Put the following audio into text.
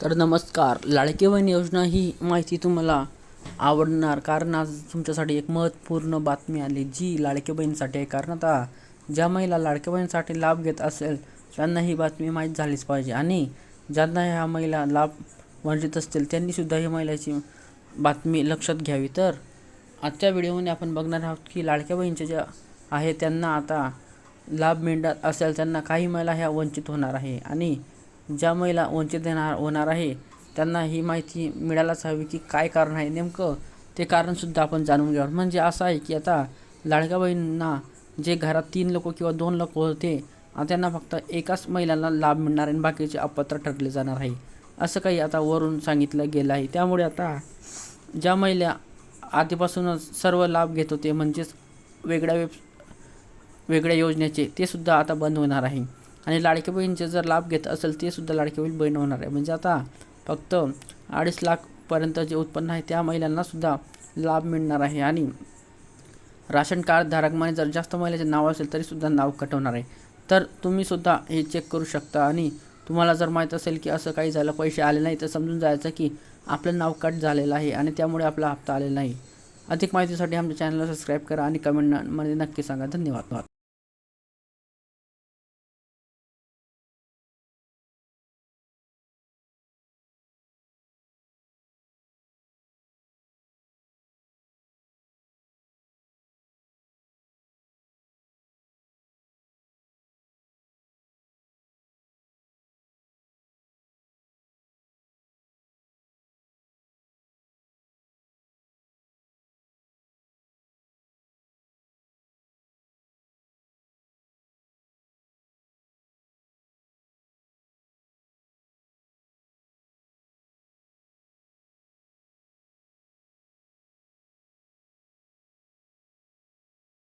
तर नमस्कार. लाडकी बहीण योजना ही माहिती तुम्हाला आवडणार. कारण आज तुमच्यासाठी एक महत्त्वपूर्ण बातमी आली जी लाडकी बहीणसाठी आहे. कारण आता ज्या महिला लाडक्या बहिणीसाठी लाभ घेत असेल त्यांना ही बातमी माहीत झालीच पाहिजे. आणि ज्यांना ह्या महिला लाभ वंचित असतील त्यांनीसुद्धा ही महिलाची बातमी लक्षात घ्यावी. तर आजच्या व्हिडिओमध्ये आपण बघणार आहोत की लाडक्या बहीणच्या ज्या आहे त्यांना आता लाभ मिळणार असेल त्यांना काही महिला ह्या वंचित होणार आहे. आणि ज्या महिला वंचित येणार होणार आहे त्यांना ही माहिती मिळायलाच हवी की काय कारण आहे. नेमकं ते कारणसुद्धा आपण जाणून घ्यावं म्हणजे असं आहे की आता लाडक्या बहिणींना जे घरात तीन लोक किंवा दोन लोक होते त्यांना फक्त एकाच महिलांना लाभ मिळणार आहे आणि बाकीचे अपात्र ठरले जाणार आहे. असं काही आता वरून सांगितलं गेलं आहे. त्यामुळे आता ज्या महिला आधीपासूनच सर्व लाभ घेत होते म्हणजेच वेगळ्या वेब वेगळ्या योजनेचे ते सुद्धा आता बंद होणार आहे. आणि लाडके बहिणीचे जर लाभ घेत असेल ते सुद्धा लाडकी बहीण बहीण होणार आहे. म्हणजे आता फक्त अडीच लाखपर्यंत जे उत्पन्न आहे त्या महिलांनासुद्धा लाभ मिळणार आहे. आणि राशन कार्ड धारकमाने जर जास्त महिलाचे नाव असेल तरीसुद्धा नाव कटवणार आहे. तर तुम्ही सुद्धा हे चेक करू शकता. आणि तुम्हाला जर माहीत असेल की असं काही झालं पैसे आले नाही तर समजून जायचं की आपलं नाव कट झालेलं आहे आणि त्यामुळे आपला हप्ता आलेला नाही. अधिक माहितीसाठी आमच्या चॅनलला सबस्क्राईब करा आणि कमेंटमध्ये नक्की सांगा. धन्यवाद.